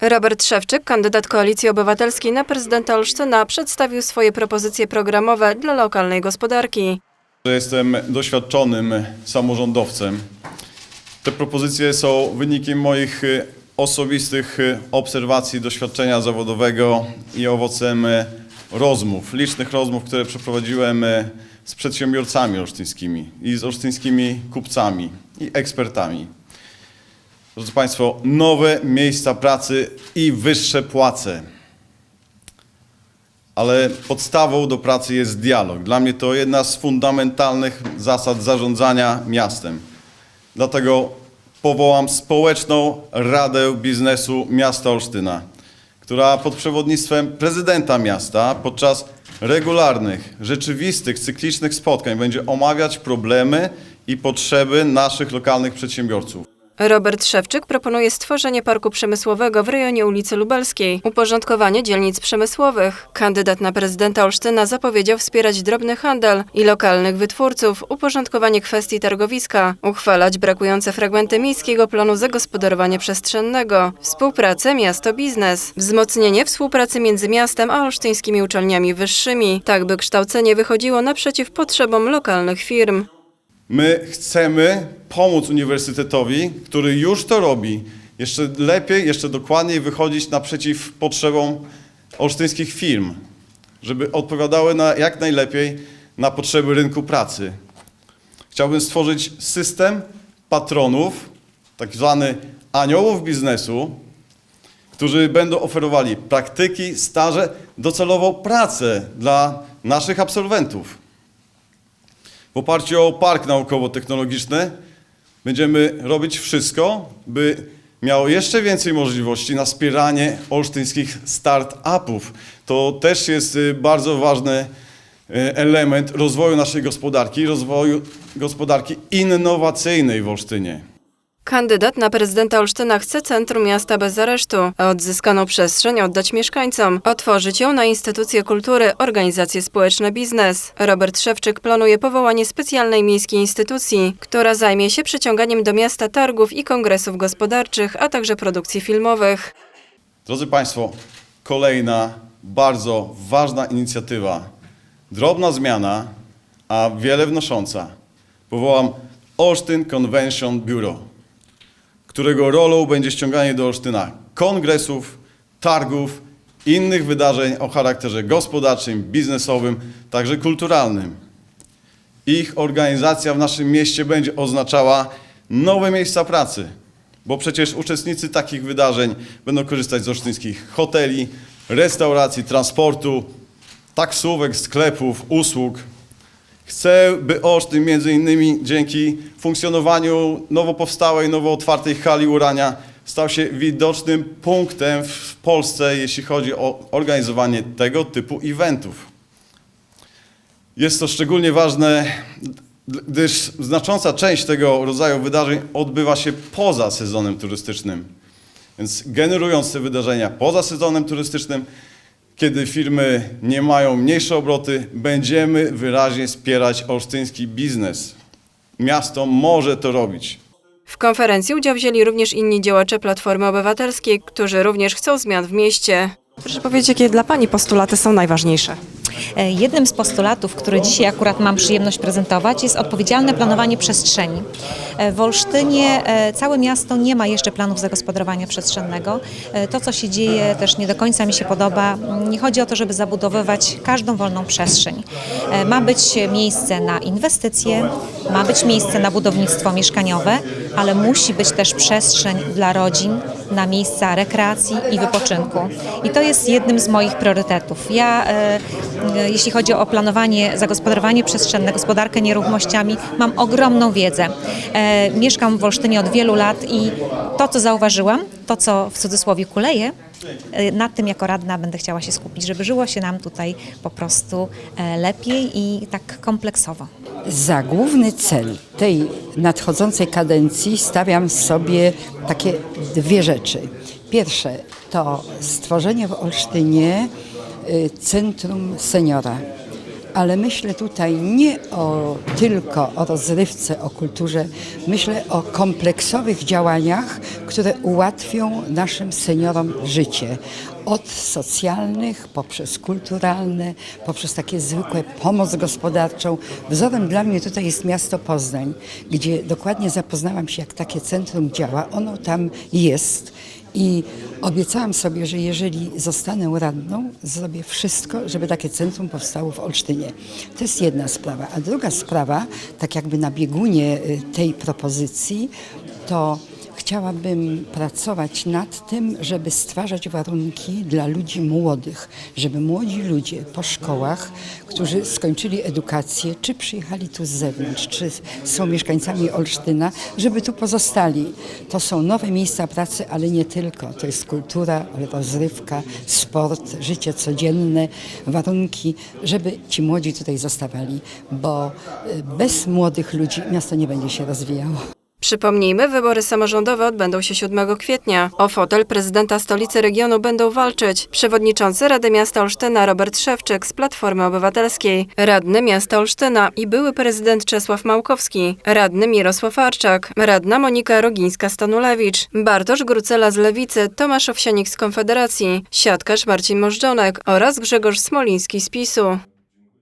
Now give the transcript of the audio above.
Robert Szewczyk, kandydat Koalicji Obywatelskiej na prezydenta Olsztyna, przedstawił swoje propozycje programowe dla lokalnej gospodarki. Jestem doświadczonym samorządowcem. Te propozycje są wynikiem moich osobistych obserwacji, doświadczenia zawodowego i owocem rozmów, licznych rozmów, które przeprowadziłem z przedsiębiorcami olsztyńskimi i z olsztyńskimi kupcami i ekspertami. Drodzy Państwo, nowe miejsca pracy i wyższe płace. Ale podstawą do pracy jest dialog. Dla mnie to jedna z fundamentalnych zasad zarządzania miastem. Dlatego powołam społeczną Radę Biznesu Miasta Olsztyna, która pod przewodnictwem prezydenta miasta podczas regularnych, rzeczywistych, cyklicznych spotkań będzie omawiać problemy i potrzeby naszych lokalnych przedsiębiorców. Robert Szewczyk proponuje stworzenie parku przemysłowego w rejonie ulicy Lubelskiej, uporządkowanie dzielnic przemysłowych. Kandydat na prezydenta Olsztyna zapowiedział wspierać drobny handel i lokalnych wytwórców, uporządkowanie kwestii targowiska, uchwalać brakujące fragmenty miejskiego planu zagospodarowania przestrzennego, współpracę miasto-biznes, wzmocnienie współpracy między miastem a olsztyńskimi uczelniami wyższymi, tak by kształcenie wychodziło naprzeciw potrzebom lokalnych firm. My chcemy pomóc uniwersytetowi, który już to robi, jeszcze lepiej, jeszcze dokładniej wychodzić naprzeciw potrzebom olsztyńskich firm, żeby odpowiadały na, jak najlepiej na potrzeby rynku pracy. Chciałbym stworzyć system patronów, tak zwany aniołów biznesu, którzy będą oferowali praktyki, staże, docelowo pracę dla naszych absolwentów. W oparciu o park naukowo-technologiczny będziemy robić wszystko, by miało jeszcze więcej możliwości na wspieranie olsztyńskich start-upów. To też jest y, bardzo ważny y, element rozwoju naszej gospodarki, rozwoju gospodarki innowacyjnej w Olsztynie. Kandydat na prezydenta Olsztyna chce centrum miasta bez aresztu, a odzyskaną przestrzeń oddać mieszkańcom, otworzyć ją na instytucje kultury, organizacje społeczne, biznes. Robert Szewczyk planuje powołanie specjalnej miejskiej instytucji, która zajmie się przyciąganiem do miasta targów i kongresów gospodarczych, a także produkcji filmowych. Drodzy Państwo, kolejna bardzo ważna inicjatywa. Drobna zmiana, a wiele wnosząca. Powołam Olsztyn Convention Bureau, którego rolą będzie ściąganie do Olsztyna kongresów, targów, innych wydarzeń o charakterze gospodarczym, biznesowym, także kulturalnym. Ich organizacja w naszym mieście będzie oznaczała nowe miejsca pracy, bo przecież uczestnicy takich wydarzeń będą korzystać z olsztyńskich hoteli, restauracji, transportu, taksówek, sklepów, usług. Chcę, by Olsztyn między innymi dzięki funkcjonowaniu nowo powstałej, nowo otwartej hali Urania stał się widocznym punktem w Polsce, jeśli chodzi o organizowanie tego typu eventów. Jest to szczególnie ważne, gdyż znacząca część tego rodzaju wydarzeń odbywa się poza sezonem turystycznym. Więc generując te wydarzenia poza sezonem turystycznym, kiedy firmy nie mają mniejsze obroty, będziemy wyraźnie wspierać olsztyński biznes. Miasto może to robić. W konferencji udział wzięli również inni działacze Platformy Obywatelskiej, którzy również chcą zmian w mieście. Proszę powiedzieć, jakie dla Pani postulaty są najważniejsze? E, Jednym z postulatów, który dzisiaj akurat mam przyjemność prezentować, jest odpowiedzialne planowanie przestrzeni. E, W Olsztynie e, całe miasto nie ma jeszcze planów zagospodarowania przestrzennego. To, co się dzieje, też nie do końca mi się podoba. Nie chodzi o to, żeby zabudowywać każdą wolną przestrzeń. Ma być miejsce na inwestycje, ma być miejsce na budownictwo mieszkaniowe, ale musi być też przestrzeń dla rodzin, na miejsca rekreacji i wypoczynku. I to jest jednym z moich priorytetów. Ja, jeśli chodzi o planowanie, zagospodarowanie przestrzenne, gospodarkę nieruchomościami, mam ogromną wiedzę. E, mieszkam w Olsztynie od wielu lat i to, co zauważyłam, to, co w cudzysłowie kuleje, e, nad tym jako radna będę chciała się skupić, żeby żyło się nam tutaj po prostu e, lepiej i tak kompleksowo. Za główny cel tej nadchodzącej kadencji stawiam sobie takie dwie rzeczy. Pierwsze to stworzenie w Olsztynie Centrum Seniora, ale myślę tutaj nie o, tylko o rozrywce, o kulturze, myślę o kompleksowych działaniach, które ułatwią naszym seniorom życie. Od socjalnych, poprzez kulturalne, poprzez takie zwykłe pomoc gospodarczą. Wzorem dla mnie tutaj jest miasto Poznań, gdzie dokładnie zapoznałam się, jak takie centrum działa. Ono tam jest. I obiecałam sobie, że jeżeli zostanę radną, zrobię wszystko, żeby takie centrum powstało w Olsztynie. To jest jedna sprawa. A druga sprawa, tak jakby na biegunie y, tej propozycji, to chciałabym pracować nad tym, żeby stwarzać warunki dla ludzi młodych, żeby młodzi ludzie po szkołach, którzy skończyli edukację, czy przyjechali tu z zewnątrz, czy są mieszkańcami Olsztyna, żeby tu pozostali. To są nowe miejsca pracy, ale nie tylko. To jest kultura, rozrywka, sport, życie codzienne, warunki, żeby ci młodzi tutaj zostawali, bo y, bez młodych ludzi miasto nie będzie się rozwijało. Przypomnijmy, wybory samorządowe odbędą się 7 kwietnia. O fotel prezydenta stolicy regionu będą walczyć przewodniczący Rady Miasta Olsztyna Robert Szewczyk z Platformy Obywatelskiej, radny miasta Olsztyna i były prezydent Czesław Małkowski, radny Mirosław Arczak, radna Monika Rogińska-Stanulewicz, Bartosz Grucela z Lewicy, Tomasz Owsianik z Konfederacji, siatkarz Marcin Możdżonek oraz Grzegorz Smoliński z PiSu.